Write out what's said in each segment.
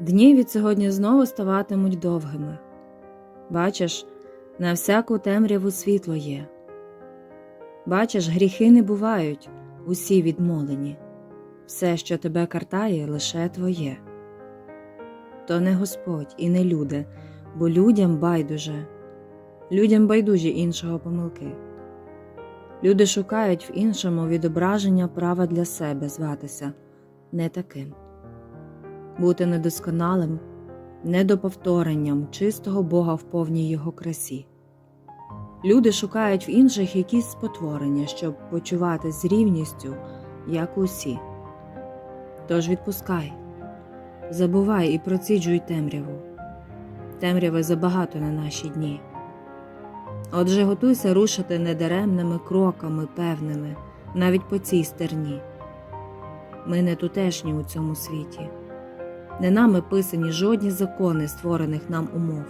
Дні від сьогодні знову ставатимуть довгими. Бачиш, на всяку темряву світло є. Бачиш, гріхи не бувають, усі відмолені. Все, що тебе картає, лише твоє. То не Господь і не люди, бо людям байдуже, людям байдужі іншого помилки. Люди шукають в іншому відображення права для себе зватися не таким, бути недосконалим, недоповторенням чистого Бога в повній його красі. Люди шукають в інших якісь спотворення, щоб почувати з рівністю, як усі. Тож відпускай, забувай і проціджуй темряву. Темряви забагато на наші дні. Отже, готуйся рушити недаремними кроками певними, навіть по цій стерні. Ми не тутешні у цьому світі, не нами писані жодні закони створених нам умов.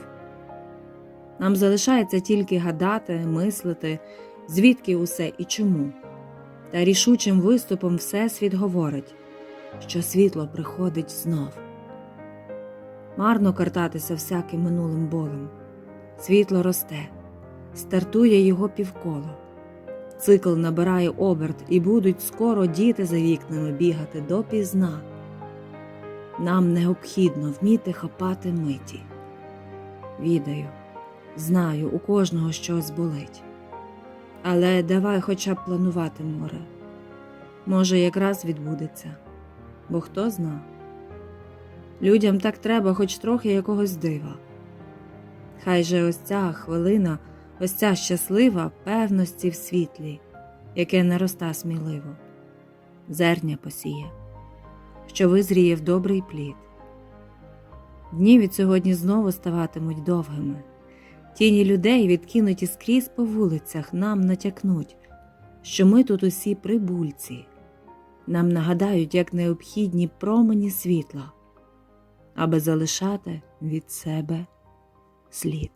Нам залишається тільки гадати, мислити, звідки усе і чому. Та рішучим виступом Всесвіт говорить, що світло приходить знов. Марно картатися всяким минулим болем. Світло росте, стартує його півколо. Цикл набирає оберт, і будуть скоро діти за вікнами бігати допізна. Нам необхідно вміти хапати миті. Відаю, знаю, у кожного щось болить. Але давай хоча б планувати море. Може, якраз відбудеться, бо хто зна. Людям так треба хоч трохи якогось дива. Хай же ось ця хвилина, ось ця щаслива певності в світлі, яке нароста сміливо, зерня посіє, що визріє в добрий плід. Дні від сьогодні знову ставатимуть довгими. Тіні людей, відкинуті скрізь по вулицях, нам натякнуть, що ми тут усі прибульці, нам нагадають, як необхідні промені світла, аби залишати від себе слід.